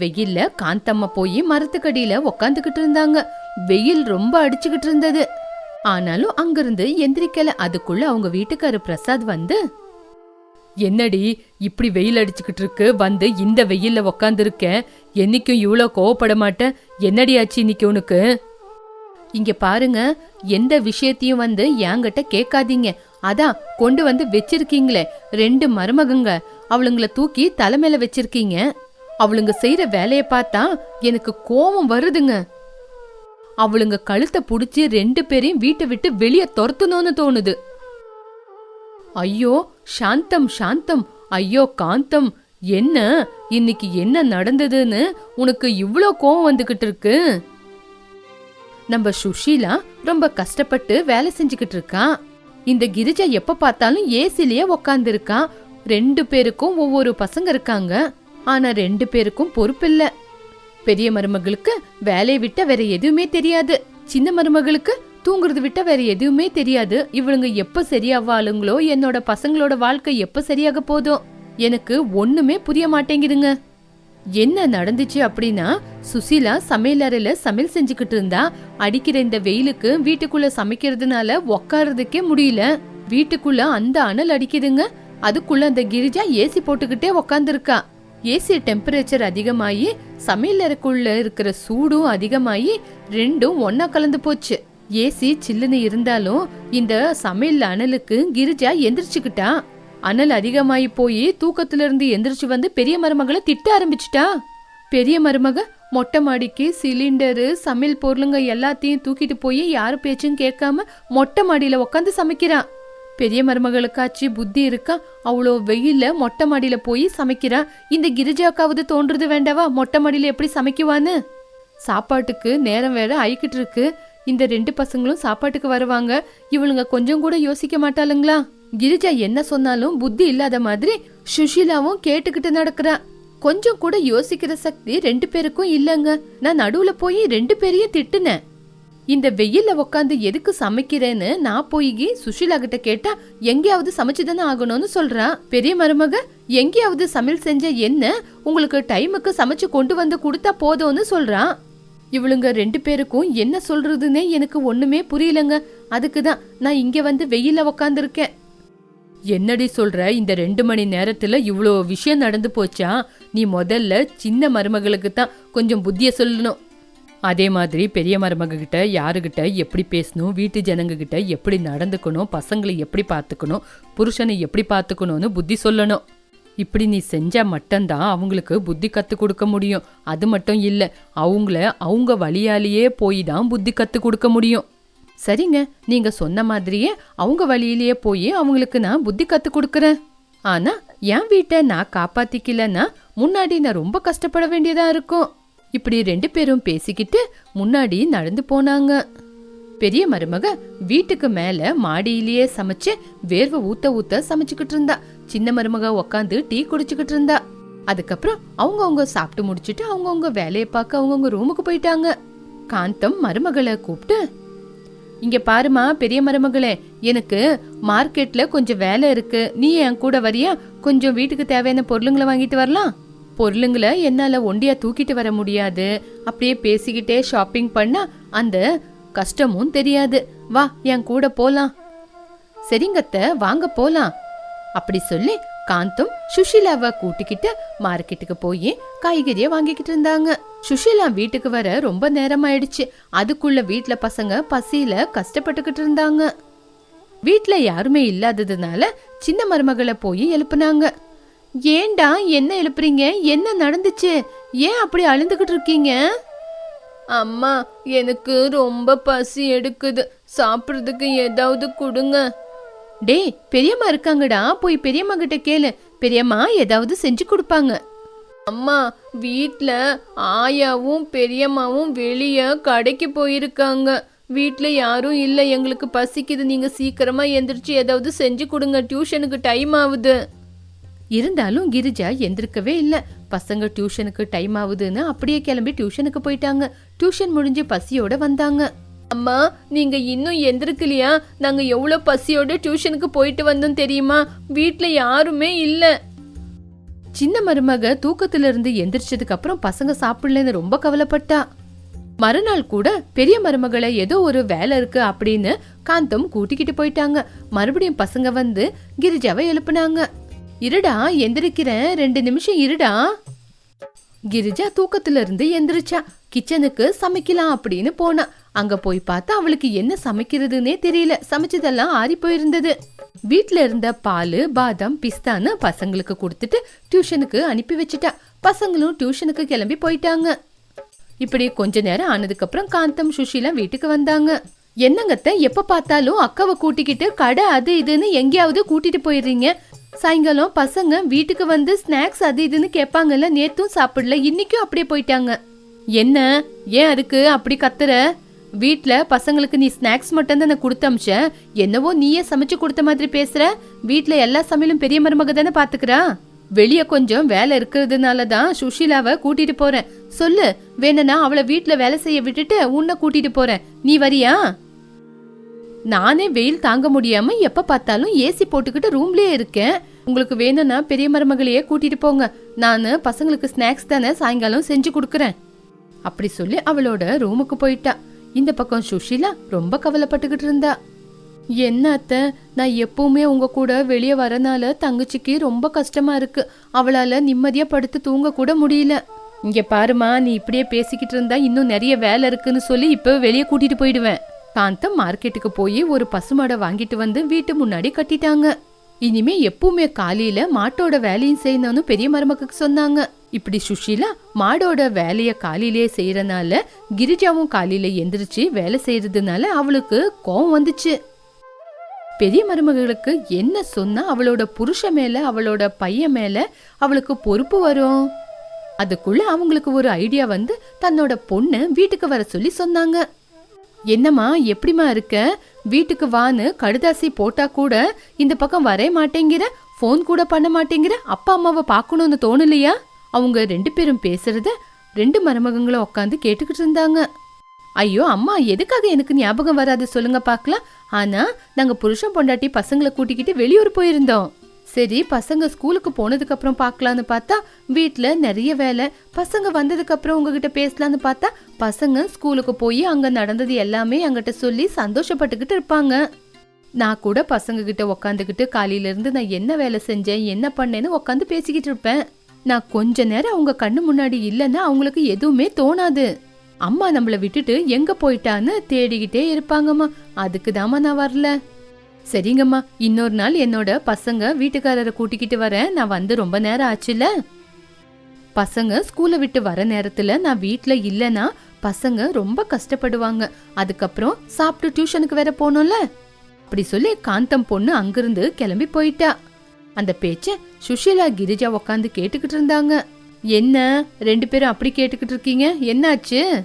வெயில்ல காந்தம்மா போய் மரத்துக்கடியில உக்காந்துக்கிட்டு இருந்தாங்க. வெயில் ரொம்ப அடிச்சுக்கிட்டு இருந்தது. ஆனாலும் அங்கிருந்து எந்திரிக்கல. அதுக்குள்ள அவங்க வீட்டுக்காரு பிரசாத் வந்து என்னடி இப்படி வெயில் அடிச்சுக்கிட்டு இருக்கு. வந்து இந்த வெயில்ல உக்காந்துருக்கேன். என்னைக்கும் இவ்ளோ கோவப்பட மாட்டேன். என்னடி ஆச்சு இன்னைக்கு உனக்கு? இங்க பாருங்க எந்த விஷயத்தையும் வந்து என்கிட்ட கேட்காதீங்க. அதான் கொண்டு வந்து வச்சிருக்கீங்களே. ரெண்டு மருமகங்க. அவளுங்கள தூக்கி தலைமையில வச்சிருக்கீங்க. அவளுங்க செய்யற வேலைய பார்த்தா எனக்கு கோபம் வருதுங்க. அவளுங்க கழுத்தை புடிச்சு ரெண்டு பேரையும் வீட்டை விட்டு வெளியே துரத்தணும்னு தோணுது. ஐயோ சாந்தம் சாந்தம். ஐயோ காந்தம். என்ன? இன்னைக்கு என்ன நடந்ததுன்னு உனக்கு இவ்ளோ கோவம் வந்துகிட்டு இருக்கு? நம்ம சுஷீலா ரொம்ப கஷ்டப்பட்டு வேலை செஞ்சுக்கிட்டு இருக்கா. இந்த கிரிஜா எப்ப பார்த்தாலும் ஏசிலேயே உக்காந்துருக்கா. ரெண்டு பேருக்கும் ஒவ்வொரு பசங்க இருக்காங்க. ஆனா ரெண்டு பேருக்கும் பொறுப்பில்ல. பெரிய மருமகளுக்கு வேலையை விட்ட வேற எதுவுமே தெரியாது. சின்ன மருமகளுக்கு தூங்குறது விட்ட வேற எதுவுமே தெரியாது. இவளுங்க எப்ப சரியாவாளுங்களோ என்னோட பசங்களோட வாழ்க்கை எப்ப சரியாக போதும் எனக்கு ஒண்ணுமே புரிய மாட்டேங்குதுங்க. என்ன நடந்துச்சு அப்படின்னா சுசீலா சமையலறையில சமையல் செஞ்சுக்கிட்டு இருந்தா. அடிக்கிற இந்த வெயிலுக்கு வீட்டுக்குள்ள சமைக்கிறதுனால உக்காரதுக்கே முடியல. வீட்டுக்குள்ள அந்த அனல் அடிக்குதுங்க. அதுக்குள்ள அந்த கிரிஜா ஏசி போட்டுக்கிட்டே உக்காந்துருக்கா. ஏசி டெம்பரேச்சர் அதிகமாகி சமையலறைக்குள்ள இருக்கிற சூடும் அதிகமாகி ரெண்டும் ஒன்னா கலந்து போச்சு. ஏசி சில்லுன்னு இருந்தாலும் இந்த சமையல் அனலுக்கு கிரிஜா எந்திரிச்சுக்கிட்டா. அனல் அதிகமாயி போய் தூக்கத்துல இருந்து எந்திரிச்சு வந்து பெரிய மருமகளை திட்ட ஆரம்பிச்சிட்டா. பெரிய மருமக மொட்டை மாடிக்கு சிலிண்டரு சமையல் பொருளுங்க எல்லாத்தையும் தூக்கிட்டு போய் யாரு பேச்சும் கேட்காம மொட்டை மாடியில உட்காந்து சமைக்கிறா. பெரிய மருமகளுக்காச்சு புத்தி இருக்கா? அவ்வளோ வெயில்ல மொட்டை மாடியில போய் சமைக்கிறா? இந்த கிரிஜாக்காவது தோன்றது வேண்டாவா? மொட்டை மாடியில எப்படி சமைக்குவான்னு? சாப்பாட்டுக்கு நேரம் வேற ஆயிக்கிட்டு இருக்கு. இந்த ரெண்டு பசங்களும் சாப்பாட்டுக்கு வருவாங்க. இவளுங்க கொஞ்சம் கூட யோசிக்க மாட்டாளுங்களா? கிரிஜா என்ன சொன்னாலும் புத்தி இல்லாத மாதிரி சுஷீலாவும் கேட்டுக்கிட்டு நடக்கிறா. கொஞ்சம் கூட யோசிக்கிற சக்தி ரெண்டு பேருக்கும் இல்லைங்க. நான் நடுவுல போய் ரெண்டு பேரையும் திட்டுனேன். இந்த வெயில்ல உட்காந்து எதுக்கு சமைக்கிறேன்னு நான் போய் சுஷீலா கிட்ட கேட்டா எங்கேயாவது சமைச்சுதானே ஆகணும்னு சொல்றான் பெரிய மருமக எங்கேயாவது சமையல் செஞ்ச என்ன உங்களுக்கு டைமுக்கு சமைச்சு கொண்டு வந்து கொடுத்தா போதும்னு சொல்றான் இவளுங்க ரெண்டு பேருக்கும் என்ன சொல்றதுன்னே எனக்கு ஒண்ணுமே புரியலங்க. அதுக்கு தான் நான் இங்க வந்து வெயில உக்காந்துருக்கேன். என்னடி சொல்ற? இந்த ரெண்டு மணி நேரத்துல இவ்வளோ விஷயம் நடந்து போச்சா? நீ முதல்ல சின்ன மருமகளுக்கு தான் கொஞ்சம் புத்திய சொல்லணும். அதே மாதிரி பெரிய மருமக கிட்ட எப்படி பேசணும் வீட்டு ஜனங்க கிட்ட எப்படி நடந்துக்கணும் பசங்களை எப்படி பார்த்துக்கணும் புருஷனை எப்படி பார்த்துக்கணும்னு புத்தி சொல்லணும். இப்படி நீ செஞ்சால் மட்டும்தான் அவங்களுக்கு புத்தி கற்றுக் கொடுக்க முடியும். அது மட்டும் இல்லை அவங்கள அவங்க வழியாலேயே போய் தான் புத்தி கற்றுக் கொடுக்க முடியும். சரிங்க நீங்கள் சொன்ன மாதிரியே அவங்க வழியிலேயே போய் அவங்களுக்கு நான் புத்தி கற்றுக் கொடுக்குறேன். ஆனால் என் வீட்டை நான் காப்பாற்றிக்கலன்னா முன்னாடி நான் ரொம்ப கஷ்டப்பட வேண்டியதாக இருக்கும். இப்படி ரெண்டு பேரும் பேசிக்கிட்டு முன்னாடி நடந்து போனாங்க. பெரிய மருமக வீட்டுக்கு மேல மாடியிலேயே சமைச்சு வேர்வை ஊத்த ஊத்த சமைச்சுக்கிட்டு இருந்தா. சின்ன மருமக உக்காந்து டீ குடிச்சுக்கிட்டு இருந்தா. அதுக்கப்புறம் அவங்கவுங்க சாப்பிட்டு முடிச்சிட்டு அவங்கவுங்க வேலையை பார்க்க அவங்கவுங்க ரூமுக்கு போயிட்டாங்க. காந்தம் மருமகளை கூப்பிட்டு இங்க பாருமா பெரிய மருமகளே எனக்கு மார்க்கெட்ல கொஞ்சம் வேலை இருக்கு. நீ என் கூட வரியா? கொஞ்சம் வீட்டுக்கு தேவையான பொருளுங்களை வாங்கிட்டு வரலாம்? பொருளுங்களை என்னால் ஒண்டியாக தூக்கிட்டு வர முடியாது. அப்படியே பேசிக்கிட்டே ஷாப்பிங் பண்ணால் அந்த கஷ்டமும் தெரியாது. வா என் கூட போலாம். சரிங்கத்த வாங்க போலாம். அப்படி சொல்லி காந்தும் சுஷிலாவை கூட்டிக்கிட்டு மார்க்கெட்டுக்கு போய் காய்கறியை வாங்கிக்கிட்டு இருந்தாங்க. சுஷிலா வீட்டுக்கு வர ரொம்ப நேரம் ஆயிடுச்சு அதுக்குள்ள வீட்டில் பசங்க பசியில கஷ்டப்பட்டுக்கிட்டு இருந்தாங்க. வீட்டில் யாருமே இல்லாததுனால சின்ன மருமகளை போய் எழுப்புனாங்க. ஏண்டா என்ன எழுப்புறீங்க? என்ன நடந்துச்சு? ஏன் அப்படி அழுந்துகிட்டு இருக்கீங்க? அம்மா எனக்கு ரொம்ப பசி எடுக்குது. சாப்பிட்றதுக்கு ஏதாவது கொடுங்க. டேய் பெரியம்மா இருக்காங்கடா. போய் பெரியம்மா கிட்ட கேளு. பெரியம்மா ஏதாவது செஞ்சு கொடுப்பாங்க. அம்மா வீட்டில் ஆயாவும் பெரியம்மாவும் வெளியே கடைக்கு போயிருக்காங்க. வீட்டில் யாரும் இல்லை. எங்களுக்கு பசிக்குது. நீங்கள் சீக்கிரமாக எந்திரிச்சு ஏதாவது செஞ்சு கொடுங்க. டியூஷனுக்கு டைம் ஆகுது. இருந்தாலும் கிரிஜா எந்திருக்கவே இல்லை. பசங்க டியூஷனுக்கு டைம் ஆகுதுன்னு அப்படியே கிளம்பி டியூஷனுக்கு போயிட்டாங்க. டியூஷன் முடிஞ்சு பசியோட வந்தாங்க. அம்மா நீங்க இன்னும் எந்திருக்கலையா? நாங்க எவ்வளவு பசியோட டியூஷனுக்கு போயிட்டு வந்தோம் தெரியுமா? வீட்ல யாருமே இல்ல. சின்ன மருமக தூக்கத்துல இருந்து எந்திரிச்சதுக்கு அப்புறம் பசங்க சாப்பிடலன்னு ரொம்ப கவலைப்பட்டா. மறுநாள் கூட பெரிய மருமகளை ஏதோ ஒரு வேலை இருக்கு அப்படின்னு காந்தம் கூட்டிக்கிட்டு போயிட்டாங்க. மறுபடியும் பசங்க வந்து கிரிஜாவை எழுப்புனாங்க. இருடா எந்திரிக்கிறேன். ரெண்டு நிமிஷம் இருடா. கிரிஜா தூக்கத்துல இருந்து எந்திரிச்சா. கிச்சனுக்கு சமைக்கலாம் அப்படின்னு போனா. அங்க போய் பார்த்தா அவளுக்கு என்ன சமைக்கிறதுனே தெரியல. சமைச்சதெல்லாம் ஆறி போயிருந்தது. வீட்ல இருந்த பால் பாதாம் பிஸ்தான்னு பசங்களுக்கு கொடுத்துட்டு டியூஷனுக்கு அனுப்பி வச்சுட்டா. பசங்களும் டியூஷனுக்கு கிளம்பி போயிட்டாங்க. இப்படி கொஞ்ச நேரம் ஆனதுக்கு அப்புறம் காந்தம் சுஷிலாம் வீட்டுக்கு வந்தாங்க. என்னங்கத்த எப்ப பார்த்தாலும் அக்காவை கூட்டிக்கிட்டு கடை அது இதுன்னு எங்கேயாவது கூட்டிட்டு போயிடுறீங்க. சாயங்காலம் பசங்க வீட்டுக்கு வந்து ஸ்நாக்ஸ் அது இதுன்னு கேட்பாங்கல்ல நேத்தும் சாப்பிடல இன்னைக்கும் அப்படியே போயிட்டாங்க. என்ன? ஏன் அதுக்கு அப்படி கத்துற? வீட்டில் பசங்களுக்கு நீ ஸ்நாக்ஸ் மட்டும் தான் கொடுத்து அமிச்ச? என்னவோ நீயே சமைச்சு கொடுத்த மாதிரி பேசுற? வீட்டில் எல்லா சமையலும் பெரிய மருமக தானே பாத்துக்கிறா? வெளிய கொஞ்சம் வேலை இருக்கிறதுனால தான் சுஷீலாவை கூட்டிட்டு போறேன். சொல்லு வேணும்னா அவளை வீட்டில் வேலை செய்ய விட்டுட்டு உன்னை கூட்டிட்டு போறேன். நீ வரியா? நானே வெயில் தாங்க முடியாம எப்ப பார்த்தாலும் ஏசி போட்டுக்கிட்டு ரூம்லயே இருக்கேன். உங்களுக்கு வேணும்னா பெரிய மருமகளையே கூட்டிட்டு போங்க. நான் பசங்களுக்கு ஸ்நாக்ஸ் தானே சாயங்காலம் செஞ்சு கொடுக்குறேன். அப்படி சொல்லி அவளோட ரூமுக்கு போயிட்டா. இந்த பக்கம் சுஷீலா ரொம்ப கவலைப்பட்டுக்கிட்டு இருந்தா. என்ன அத்தை நான் எப்பவுமே உங்க கூட வெளியே வரனால தங்கச்சிக்கு ரொம்ப கஷ்டமா இருக்கு. அவளால நிம்மதியா படுத்து தூங்க கூட முடியல. இங்க பாருமா நீ இப்படியே பேசிக்கிட்டு இருந்தா இன்னும் நிறைய வேலை இருக்குன்னு சொல்லி இப்போ வெளியே கூட்டிட்டு போயிடுவேன். காந்தம் மார்க்கெட்டுக்கு போய் ஒரு பசுமாடை வாங்கிட்டு வந்து வீட்டு முன்னாடி கட்டிட்டாங்க. இனிமே எப்பவுமே காலையில மாட்டோட வேலையும் செய்யணும்னு பெரிய மருமக்கு சொன்னாங்க. இப்படி சுஷீலா மாடோட வேலைய காலையிலேயே செய்யறனால கிரிஜாவும் காலையில எந்திரிச்சு வேலை செய்யறதுனால அவளுக்கு கோவம் வந்துச்சு. பெரிய மருமகளுக்கு என்ன சொன்னா அவளோட புருஷன் மேல அவளோட பையன் மேல அவளுக்கு பொறுப்பு வரும். அதுக்குள்ள அவங்களுக்கு ஒரு ஐடியா வந்து தன்னோட பொண்ணு வீட்டுக்கு வர சொல்லி சொன்னாங்க. என்னம்மா எப்படிம்மா இருக்க? வீட்டுக்கு வான்னு கடுதாசி போட்டா கூட இந்த பக்கம் வரே மாட்டேங்கிற ஃபோன் கூட பண்ண மாட்டேங்கிற அப்பா அம்மாவை பார்க்கணும்னு தோணலையா? அவங்க ரெண்டு பேரும் பேசுறத ரெண்டு மருமகங்களும் உட்காந்து கேட்டுக்கிட்டு இருந்தாங்க. ஐயோ அம்மா எதுக்காக எனக்கு ஞாபகம் வராது சொல்லுங்க பார்க்கலாம் ஆனா நாங்க புருஷன் பொண்டாட்டி பசங்களை கூட்டிக்கிட்டு வெளியூர் போயிருந்தோம். சரி பசங்க ஸ்கூலுக்கு போனதுக்கப்புறம் பார்க்கலான்னு பார்த்தா வீட்டில் நிறைய வேலை. பசங்க வந்ததுக்கப்புறம் உங்ககிட்ட பேசலான்னு பார்த்தா பசங்க ஸ்கூலுக்கு போய் அங்கே நடந்தது எல்லாமே என்கிட்ட சொல்லி சந்தோஷப்பட்டுக்கிட்டு இருப்பாங்க. நான் கூட பசங்க கிட்ட உக்காந்துக்கிட்டு காலையிலேருந்து நான் என்ன வேலை செஞ்சேன் என்ன பண்ணேன்னு உட்காந்து பேசிக்கிட்டு இருப்பேன். நான் கொஞ்ச நேரம் அவங்க கண்ணு முன்னாடி இல்லைன்னா அவங்களுக்கு எதுவுமே தோணாது. அம்மா நம்மளை விட்டுட்டு எங்க போயிட்டான்னு தேடிக்கிட்டே இருப்பாங்கம்மா. அதுக்கு நான் வரல. சரிங்கம்மா இன்னொரு நாள் என்னோட பசங்க வீட்டுக்காரரை கூட்டிக்கிட்டு வரேன் நான் வந்து ரொம்ப நேரம் ஆச்சுல பசங்க ஸ்கூலை விட்டு வர நேரத்துல நான் வீட்டில் இல்லைன்னா பசங்க ரொம்ப கஷ்டப்படுவாங்க. அதுக்கப்புறம் சாப்பிட்டு டியூஷனுக்கு வேற போகணும்ல? அப்படி சொல்லி காந்தம் பொண்ணு அங்கிருந்து கிளம்பி போயிட்டா. அந்த பேச்ச சுஷீலா கிரிஜா உக்காந்து கேட்டுக்கிட்டு இருந்தாங்க. என்ன? ரெண்டு பேரும் அப்படி கேட்டுக்கிட்டு இருக்கீங்க? என்னாச்சு?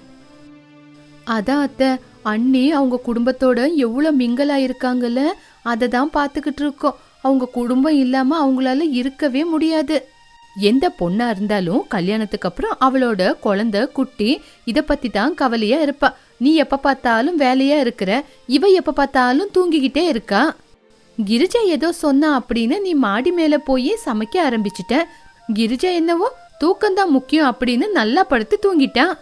அதான் அத்தை அண்ணி அவங்க குடும்பத்தோட எவ்வளோ மிங்கலாயிருக்காங்கல்ல இருக்காங்கல்ல அதை தான் பார்த்துக்கிட்டு இருக்கோம். அவங்க குடும்பம் இல்லாம அவங்களால இருக்கவே முடியாது. எந்த பொண்ணா இருந்தாலும் கல்யாணத்துக்கு அப்புறம் அவளோட குழந்தை குட்டி இத பத்தி தான் கவலையா இருப்பா. நீ எப்ப பார்த்தாலும் வேலையா இருக்கிற இவ எப்ப பார்த்தாலும் தூங்கிக்கிட்டே இருக்கா? கிரிஜா ஏதோ சொன்னா அப்படின்னு நீ மாடி மேல போய் சமைக்க ஆரம்பிச்சிட்ட. கிரிஜா என்னவோ தூக்கம்தான் முக்கியம் அப்படின்னு நல்லா படுத்து தூங்கிட்டா.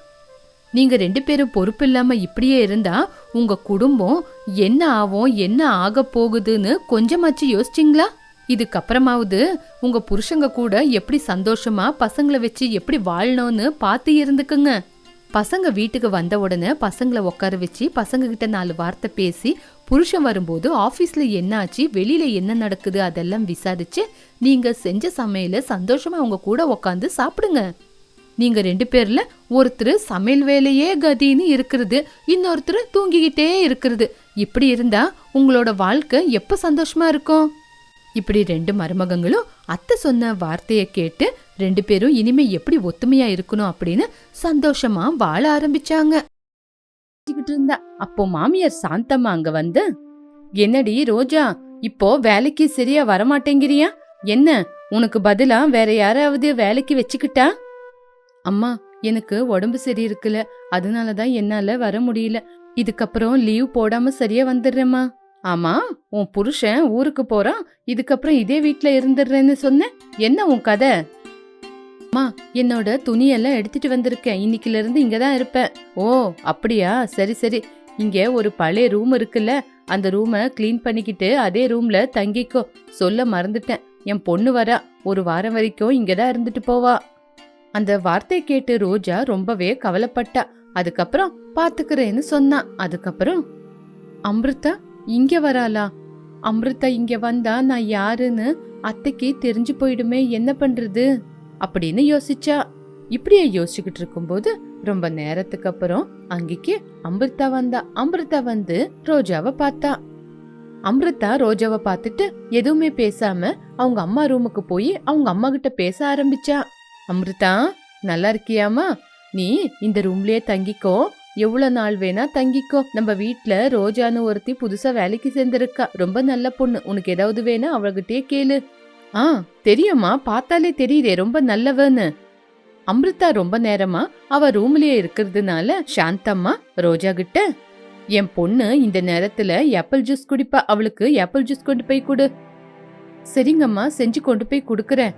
நீங்க ரெண்டு பேரும் பொறுப்பு இல்லாம இப்படியே இருந்தா உங்க குடும்பம் என்ன ஆகும் என்ன ஆக போகுதுன்னு கொஞ்சமாச்சு யோசிச்சிங்களா? இதுக்கப்புறமாவது உங்க புருஷங்க கூட எப்படி சந்தோஷமா பசங்களை வச்சு எப்படி வாழணும்னு பார்த்து இருந்துக்குங்க. பசங்க வீட்டுக்கு வந்த உடனே பசங்களை உட்கார வச்சு பசங்க கிட்ட நாலு வார்த்தை பேசி புருஷன் வரும்போது ஆஃபீஸில் என்ன ஆச்சு என்ன நடக்குது அதெல்லாம் விசாரிச்சு நீங்கள் செஞ்ச சமையல சந்தோஷமாக அவங்க கூட உட்காந்து சாப்பிடுங்க. நீங்க ரெண்டு பேர்ல ஒருத்தர் சமையல் வேலையே கதின்னு இருக்கிறது இன்னொருத்தர் தூங்கிக்கிட்டே இருக்கிறது. இப்படி இருந்தா உங்களோட வாழ்க்கை எப்ப சந்தோஷமா இருக்கும்? இப்படி ரெண்டு மருமகங்களும் அத்தை சொன்ன வார்த்தையை கேட்டு ரெண்டு பேரும் இனிமே எப்படி ஒத்துமையா இருக்கணும் அப்படின்னு சந்தோஷமா வாழ ஆரம்பிச்சாங்க. இருந்தா. அப்போ மாமியார் சாந்தம்மா அங்க வந்து என்னடி ரோஜா இப்போ வேலைக்கு சரியா வரமாட்டேங்கிறியா? என்ன உனக்கு பதிலா வேற யாராவது வேலைக்கு வச்சுக்கிட்டா? அம்மா எனக்கு உடம்பு சரி இருக்குல்ல அதனால தான் என்னால வர முடியல. இதுக்கப்புறம் லீவ் போடாம சரியா வந்துடுறேம்மா. ஆமா உன் புருஷன் ஊருக்கு போறான். இதுக்கப்புறம் இதே வீட்ல இருந்துடுறேன்னு சொன்ன? என்ன உன் கதை? அம்மா என்னோட துணியெல்லாம் எடுத்துட்டு வந்திருக்கேன். இன்னைக்குல இருந்து இங்க தான் இருப்பேன். ஓ அப்படியா? சரி சரி. இங்க ஒரு பழைய ரூம் இருக்குல்ல. அந்த ரூமை க்ளீன் பண்ணிக்கிட்டு அதே ரூம்ல தங்கிக்கோ. சொல்ல மறந்துட்டேன். என் பொண்ணு வரா. ஒரு வாரம் வரைக்கும் இங்க தான் இருந்துட்டு போவா. அந்த வார்த்தை கேட்டு ரோஜா ரொம்பவே கவலைப்பட்டா. அதுக்கப்புறம் பாத்துக்கிறேன்னு சொன்னா. அதுக்கப்புறம் அம்ருதா இங்க வராளா? அம்ருதா இங்க வந்தா நான் யாருன்னு அத்தைக்கு தெரிஞ்சு போயிடுமே என்ன பண்றது? அப்படின்னு யோசிச்சா. இப்படியே யோசிச்சுக்கிட்டு இருக்கும்போது ரொம்ப நேரத்துக்கு அப்புறம் அங்கிக்கு அமிர்தா வந்தா. அமிர்தா வந்து ரோஜாவை பார்த்தா. அமிர்தா ரோஜாவை பார்த்துட்டு எதுவுமே பேசாம அவங்க அம்மா ரூமுக்கு போய் அவங்க அம்மா கிட்ட பேச ஆரம்பிச்சா. அமிர்தா நல்லா இருக்கியாமா நீ இந்த ரூம்லயே தங்கிக்கோ. எவ்வளவு நாள் வேணா தங்கிக்கோ. நம்ம வீட்டில் ரோஜான்னு ஒருத்தி புதுசா வேலைக்கு சேர்ந்திருக்கா. ரொம்ப நல்ல பொண்ணு. உனக்கு ஏதாவது வேணா அவகிட்டயே கேளு. ஆ தெரியுமா பார்த்தாலே தெரியுதே. ரொம்ப நல்லவன்னு. அமிர்தா ரொம்ப நேரமா அவ ரூம்லயே இருக்கிறதுனால சாந்தம்மா ரோஜா கிட்ட. என் பொண்ணு இந்த நேரத்துல ஆப்பிள் ஜூஸ் குடிப்பா. அவளுக்கு ஆப்பிள் ஜூஸ் கொண்டு போய் கொடு. சரிங்கம்மா. செஞ்சு கொண்டு போய் கொடுக்குறேன்.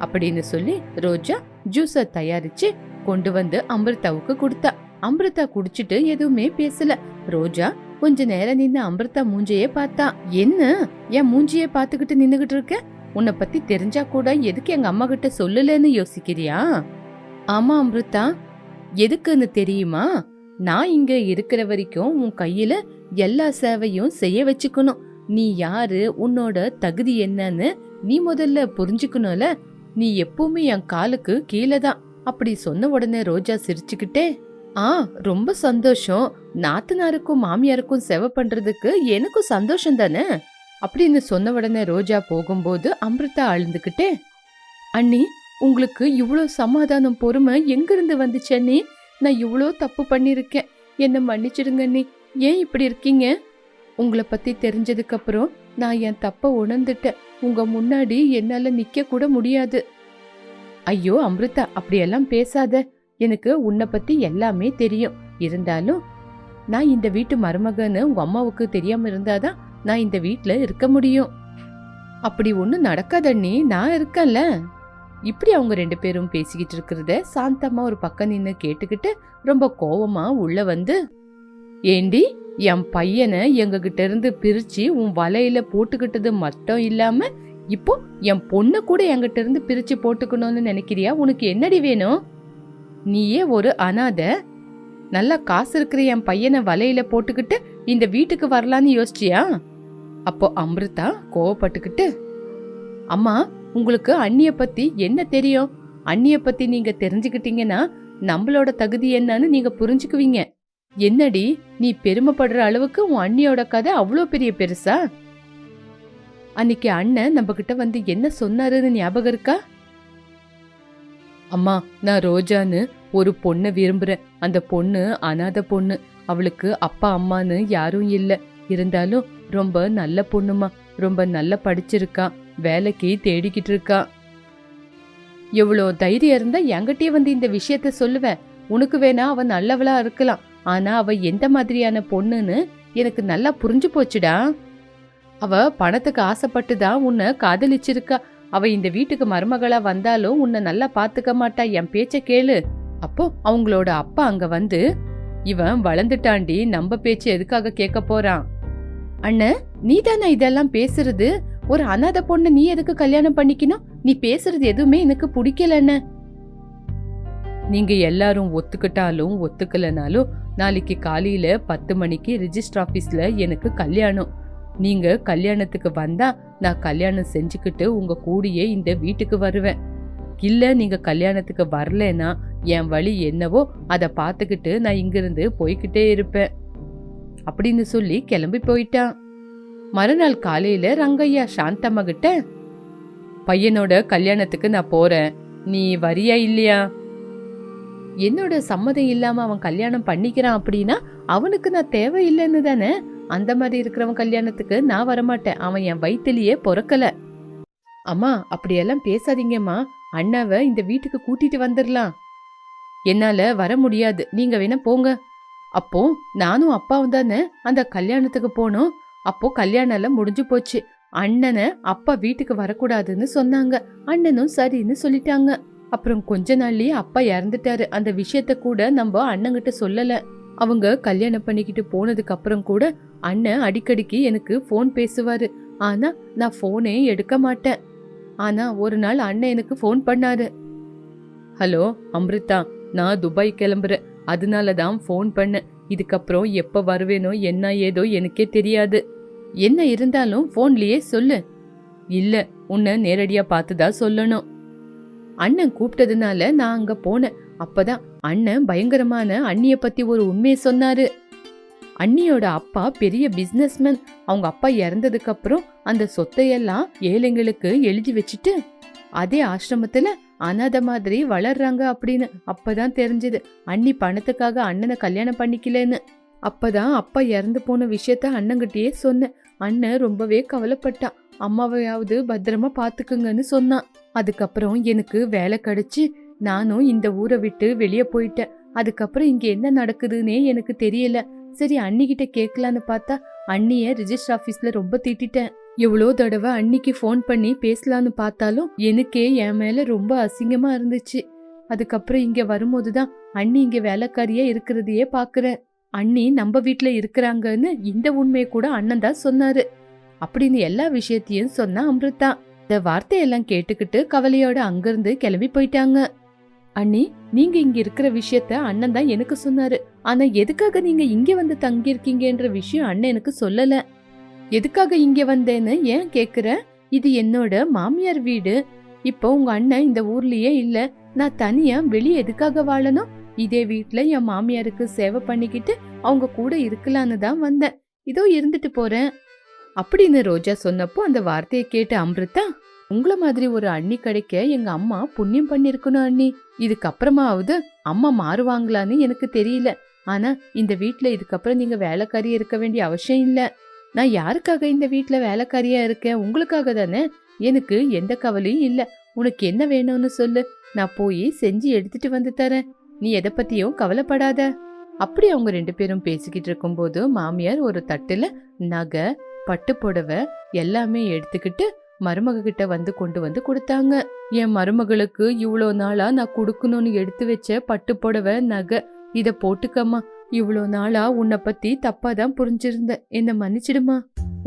அப்படின்னு சொல்லி ரோஜா ஜூஸ தயாரிச்சு கொண்டு வந்து அமிர்தாவுக்கு கொடுத்தா. அமிர்தா குடிச்சிட்டு எதுவுமே பேசல. ரோஜா கொஞ்ச நேரம் நின்னு அமிர்தா மூஞ்சியே பார்த்தா. என்ன? என் மூஞ்சிய பாத்துக்கிட்டு நின்னுகிட்டு இருக்க? உன்னை பத்தி தெரிஞ்சா கூட எதுக்கு எங்க அம்மா கிட்ட சொல்லலன்னு யோசிக்கிறியா? ஆமா அமிர்தா. எதுக்குன்னு தெரியுமா? நான் இங்க இருக்கிற வரைக்கும் உன் கையில எல்லா சேவையும் செய்ய வச்சுக்கணும். நீ யாரு? உன்னோட தகுதி என்னன்னு நீ முதல்ல புரிஞ்சுக்கணும்ல? நீ எப்பவுமே என் காலுக்கு கீழே தான் அப்படி சொன்ன உடனே ரோஜா சிரிச்சுக்கிட்டே ஆ ரொம்ப சந்தோஷம். நாத்தனாருக்கும் மாமியாருக்கும் செவை பண்றதுக்கு எனக்கும் சந்தோஷம் தானே? அப்படின்னு சொன்ன உடனே ரோஜா போகும்போது அமிர்தா அழுந்துக்கிட்டே அண்ணி உங்களுக்கு இவ்வளோ சமாதானம் பொறுமை எங்கிருந்து வந்துச்சு அண்ணி? நான் இவ்வளோ தப்பு பண்ணியிருக்கேன். என்னை மன்னிச்சிடுங்க அண்ணி. ஏன் இப்படி இருக்கீங்க? உங்களை பற்றி தெரிஞ்சதுக்கப்புறம் நான் என் தப்ப உணர்ந்துட்டேன். உங்க முன்னாடி என்னால நிக்க கூட முடியாது. ஐயோ அமிர்தா அப்படியெல்லாம் பேசாத. எனக்கு உன்னை பத்தி எல்லாமே தெரியும். இருந்தாலும் நான் இந்த வீட்டு மருமகன்னு உங்க அம்மாவுக்கு தெரியாம இருந்தாதான் நான் இந்த வீட்டில் இருக்க முடியும். அப்படி ஒன்றும் நடக்காதண்ணி நான் இருக்கேன்ல. இப்படி அவங்க ரெண்டு பேரும் பேசிக்கிட்டு இருக்கிறத சாந்தம்மா ஒரு பக்கம் நின்று கேட்டுக்கிட்டு ரொம்ப கோவமா உள்ள வந்து ஏண்டி என் பையனை எங்ககிட்ட இருந்து பிரித்து உன் வலையில போட்டுக்கிட்டது மட்டும் இல்லாமல் இப்போ என் பொண்ணை கூட என்கிட்ட இருந்து பிரித்து போட்டுக்கணும்னு நினைக்கிறியா? உனக்கு என்னடி வேணும்? நீயே ஒரு அனாதை நல்லா காசு இருக்கிற என் பையனை வலையில போட்டுக்கிட்டு இந்த வீட்டுக்கு வரலான்னு யோசிச்சியா? அப்போ அமிர்தா கோவப்பட்டுக்கிட்டு அம்மா உங்களுக்கு அண்ணிய பத்தி என்ன தெரியும்? அண்ணிய பத்தி நீங்க தெரிஞ்சுக்கிட்டீங்கன்னா நம்மளோட தகுதி என்னன்னு நீங்க புரிஞ்சுக்குவீங்க. என்னடி நீ பெருமைப்படுற அளவுக்கு உன் அண்ணியோட கதை அவ்வளோ பெரிய பெருசா? அன்னைக்கு அண்ணன் நம்ம கிட்ட வந்து என்ன சொன்னாருன்னு ஞாபகம் இருக்கா? அம்மா நான் ரோஜான்னு ஒரு பொண்ணை விரும்புறேன். அந்த பொண்ணு அனாதை பொண்ணு. அவளுக்கு அப்பா அம்மான்னு யாரும் இல்ல. இருந்தாலும் ரொம்ப நல்ல பொண்ணுமா. ரொம்ப நல்லா படிச்சிருக்கா. வேலைக்கு தேடிக்கிட்டு இருக்கா. எவ்வளோ தைரியம் இருந்தா என்கிட்டயே வந்து இந்த விஷயத்த சொல்லுவேன். உனக்கு வேணா அவன் நல்லவளா இருக்கலாம். ஆனா அவ எந்த மாதிரியான பொண்ணுன்னு எனக்கு நல்லா புரிஞ்சு போச்சுடா. அவ பணத்துக்கு ஆசைப்பட்டு தான் உன்னை காதலிச்சிருக்கா. அவ இந்த வீட்டுக்கு மருமகளா வந்தாலும் உன்னை நல்லா பாத்துக்க மாட்டா. என் பேச்ச கேளு. அப்போ அவங்களோட அப்பா அங்க வந்து இவன் வளர்ந்துட்டாண்டி நம்ம பேச்சு எதுக்காக கேட்க போறான்? அண்ணன் நீ தானே இதெல்லாம் பேசுறது? ஒரு அனாதை பொண்ணு நீ எதுக்கு கல்யாணம் பண்ணிக்கணும்? நீ பேசுறது எதுவுமே எனக்கு பிடிக்கலன்னு நீங்க எல்லாரும் ஒத்துக்கிட்டாலும் ஒத்துக்கலனாலும் நாளைக்கு காலையில பத்து மணிக்கு ரிஜிஸ்டர் ஆஃபீஸில் எனக்கு கல்யாணம். நீங்க கல்யாணத்துக்கு வந்தா நான் கல்யாணம் செஞ்சுக்கிட்டு உங்க கூடியே இந்த வீட்டுக்கு வருவேன். இல்ல நீங்க கல்யாணத்துக்கு வரலனா என் வழி என்னவோ அதை பார்த்துக்கிட்டு நான் இங்கிருந்து போய்கிட்டே இருப்பேன். அப்படின்னு சொல்லி கிளம்பி போயிட்டான். மறுநாள் காலையில ரங்கையா சாந்தம்மா கிட்ட பையனோட கல்யாணத்துக்கு நான் போறேன். நீ வரியா இல்லையா? என்னோட சம்மதம் இல்லாமல் அவன் கல்யாணம் பண்ணிக்கிறான் அப்படின்னா அவனுக்கு நான் தேவையில்லைன்னு தானே? அந்த மாதிரி இருக்கிறவன் கல்யாணத்துக்கு நான் வரமாட்டேன். அவன் என் வயிற்றுலேயே பிறக்கல. அம்மா அப்படியெல்லாம் பேசாதீங்கம்மா. அண்ணாவை இந்த வீட்டுக்கு கூட்டிட்டு வந்துடலாம் என்னால் வர முடியாது. நீங்கள் வேணா போங்க. அப்போ நானும் அப்பாவும் தானே அந்த கல்யாணத்துக்கு போனோம். அப்போ கல்யாணம் எல்லாம் முடிஞ்சு போச்சு. அண்ணனை அப்பா வீட்டுக்கு வரக்கூடாதுன்னு சொன்னாங்க. அண்ணனும் சரின்னு சொல்லிட்டாங்க. அப்புறம் கொஞ்ச நாள்லயே அப்பா இறந்துட்டாரு. அந்த விஷயத்த கூட நம்ம அண்ணங்கிட்ட சொல்லல. அவங்க கல்யாணம் பண்ணிக்கிட்டு போனதுக்கு அப்புறம் கூட அண்ணன் அடிக்கடிக்கு எனக்கு ஃபோன் பேசுவாரு. ஆனா நான் ஃபோனே எடுக்க மாட்டேன். ஆனா ஒரு நாள் அண்ணன் எனக்கு ஃபோன் பண்ணாரு. ஹலோ அம்ரிதா நான் துபாய் கிளம்புறேன். அதனால தான் ஃபோன் பண்ணேன். இதுக்கப்புறம் எப்போ வருவேனோ என்ன ஏதோ எனக்கே தெரியாது. என்ன இருந்தாலும் ஃபோன்லயே சொல்லு. இல்ல உன்னை நேரடியா பார்த்துதான் சொல்லணும். அண்ணன் கூப்பிட்டதுனால நான் அங்க போனேன். அப்பதான் அண்ணன் பயங்கரமான அண்ணிய பத்தி ஒரு உண்மையை சொன்னாரு. அண்ணியோட அப்பா பெரிய பிஸ்னஸ்மேன் அவங்க அப்பா இறந்ததுக்கு அப்புறம் அந்த சொத்தையெல்லாம் ஏழைங்களுக்கு எழுதி வச்சுட்டு அதே ஆசிரமத்துல அனாதை மாதிரி வளர்றாங்க அப்படின்னு அப்பதான் தெரிஞ்சது. அண்ணி பணத்துக்காக அண்ணனை கல்யாணம் பண்ணிக்கலன்னு. அப்பதான் அப்பா இறந்து போன விஷயத்த அண்ணங்கிட்டயே சொன்னேன். அண்ணன் ரொம்பவே கவலைப்பட்டான். அம்மாவையாவது பத்திரமா பாத்துக்குங்கன்னு சொன்னான். அதுக்கப்புறம் எனக்கு வேலை கிடச்சி நானும் இந்த ஊரை விட்டு வெளியே போயிட்டேன். அதுக்கப்புறம் இங்கே என்ன நடக்குதுன்னே எனக்கு தெரியல. சரி அண்ணிக்கிட்ட கேட்கலான்னு பார்த்தா அண்ணிய ரிஜிஸ்டர் ஆஃபீஸில் ரொம்ப திட்டிட்டேன். எவ்வளோ தடவை அன்னிக்கு ஃபோன் பண்ணி பேசலான்னு பார்த்தாலும் எனக்கே என் மேலே ரொம்ப அசிங்கமாக இருந்துச்சு. அதுக்கப்புறம் இங்கே வரும்போது தான் அண்ணி இங்கே வேலைக்காரியாக இருக்கிறதையே பார்க்குறேன் அண்ணி நம்ம வீட்டில் இருக்கிறாங்கன்னு இந்த உண்மையை கூட அண்ணன் தான் சொன்னார். அப்படின்னு எல்லா விஷயத்தையும் சொன்னா அமிர்தா. இந்த வார்த்தையெல்லாம் கேட்டுக்கிட்டு கவலையோட அங்கிருந்து கிளம்பி போயிட்டாங்க. அண்ணி நீங்க இங்க இருக்கிற விஷயத்த அண்ணன் தான் எனக்கு சொன்னாரு. ஆனா எதுக்காக நீங்க இங்க வந்து தங்கி இருக்கீங்கன்ற விஷயம் அண்ணன் எனக்கு சொல்லல. எதுக்காக இங்க வந்தேன்னு ஏன் கேக்குற? இது என்னோட மாமியார் வீடு. இப்போ உங்க அண்ணன் இந்த ஊர்லயே இல்ல. நான் தனியா வெளியே எதுக்காக வாழணும்? இதே வீட்டுல என் மாமியாருக்கு சேவை பண்ணிக்கிட்டு அவங்க கூட இருக்கலான்னு தான் வந்தேன். இதோ இருந்துட்டு போறேன். அப்படின்னு ரோஜா சொன்னப்போ அந்த வார்த்தையை கேட்டு அமிர்தா உங்கள மாதிரி ஒரு அண்ணி கிடைக்க எங்க அம்மா புண்ணியம் பண்ணிருக்கணும் அண்ணி. இதுக்கப்புறமாவது அம்மா மாறுவாங்களான்னு எனக்கு தெரியல. ஆனா இந்த வீட்ல இதுக்கப்புறம் நீங்க வேலைக்காரியா இருக்க வேண்டிய அவசியம் இல்ல. நான் யாருக்காக இந்த வீட்ல வேலைக்காரியா இருக்கேன்? உங்களுக்காக தானே? எனக்கு எந்த கவலையும் இல்ல. உனக்கு என்ன வேணும்னு சொல்லு. நான் போய் செஞ்சு எடுத்துட்டு வந்து தரேன். நீ எதை பத்தியும் கவலைப்படாத. அப்படி அவங்க ரெண்டு பேரும் பேசிக்கிட்டு இருக்கும்போது மாமியார் ஒரு தட்டுல நகை பட்டு புடவை எல்லாமே எடுத்துக்கிட்டு மருமக கிட்ட வந்து கொண்டு வந்து கொடுத்தாங்க. என் மருமகளுக்கு இவ்வளோ நாளா நான் கொடுக்கணும்னு எடுத்து வச்ச பட்டு புடவை நகை இதை போட்டுக்கம்மா. இவ்வளோ நாளா உன்னை பத்தி தப்பா தான் புரிஞ்சிருந்தேன். என்ன மன்னிச்சிடுமா?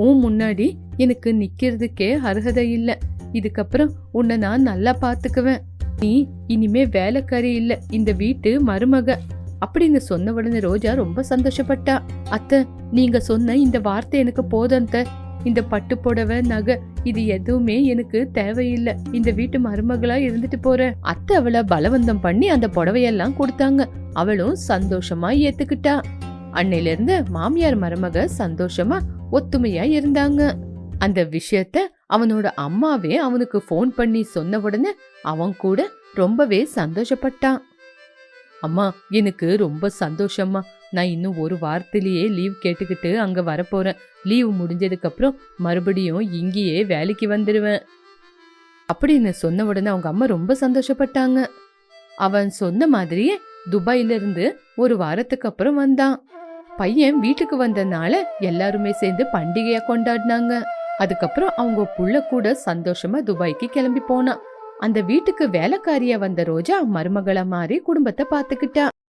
உன் முன்னாடி எனக்கு நிக்கிறதுக்கே அருகதை இல்லை. இதுக்கப்புறம் உன்னை நான் நல்லா பாத்துக்குவேன். நீ இனிமே வேலைக்காரி இல்லை. இந்த வீட்டு மருமக. அப்படின்னு சொன்ன உடனே ரோஜா ரொம்ப சந்தோஷப்பட்டா. அத்தை நீங்க சொன்ன இந்த வார்த்தை எனக்கு போதும் அத்தை. இந்த பட்டு புடவை நகை இது எதுவுமே எனக்கு தேவையில்லை. இந்த வீட்டு மருமகளா இருந்துட்டு போறேன். அத்தை அவளை பலவந்தம் பண்ணி அந்த புடவையெல்லாம் கொடுத்தாங்க. அவளும் சந்தோஷமா ஏத்துக்கிட்டா. அன்னையில இருந்து மாமியார் மருமக சந்தோஷமா ஒத்துமையா இருந்தாங்க. அந்த விஷயத்த அவனோட அம்மாவே அவனுக்கு ஃபோன் பண்ணி சொன்ன உடனே அவன் கூட ரொம்பவே சந்தோஷப்பட்டான். அம்மா எனக்கு ரொம்ப சந்தோஷம்மா. நான் இன்னும் ஒரு வாரத்திலேயே லீவ் கேட்டுக்கிட்டு அங்கே வரப்போகிறேன் லீவ் முடிஞ்சதுக்கப்புறம் மறுபடியும் இங்கேயே வேலைக்கு வந்துடுவேன் அப்படின்னு சொன்ன உடனே அவங்க அம்மா ரொம்ப சந்தோஷப்பட்டாங்க. அவன் சொன்ன மாதிரியே துபாயிலிருந்து ஒரு வாரத்துக்கு அப்புறம் வந்தான். பையன் வீட்டுக்கு வந்தனால எல்லாருமே சேர்ந்து பண்டிகையா கொண்டாடினாங்க. அதுக்கப்புறம் அவங்க புள்ள கூட சந்தோஷமா துபாய்க்கு கிளம்பி போனான். அந்த வீட்டுக்கு வேலைக்காரியா வந்த ரோஜா மருமகள மாதிரி குடும்பத்தை பாத்துக்கிட்டா.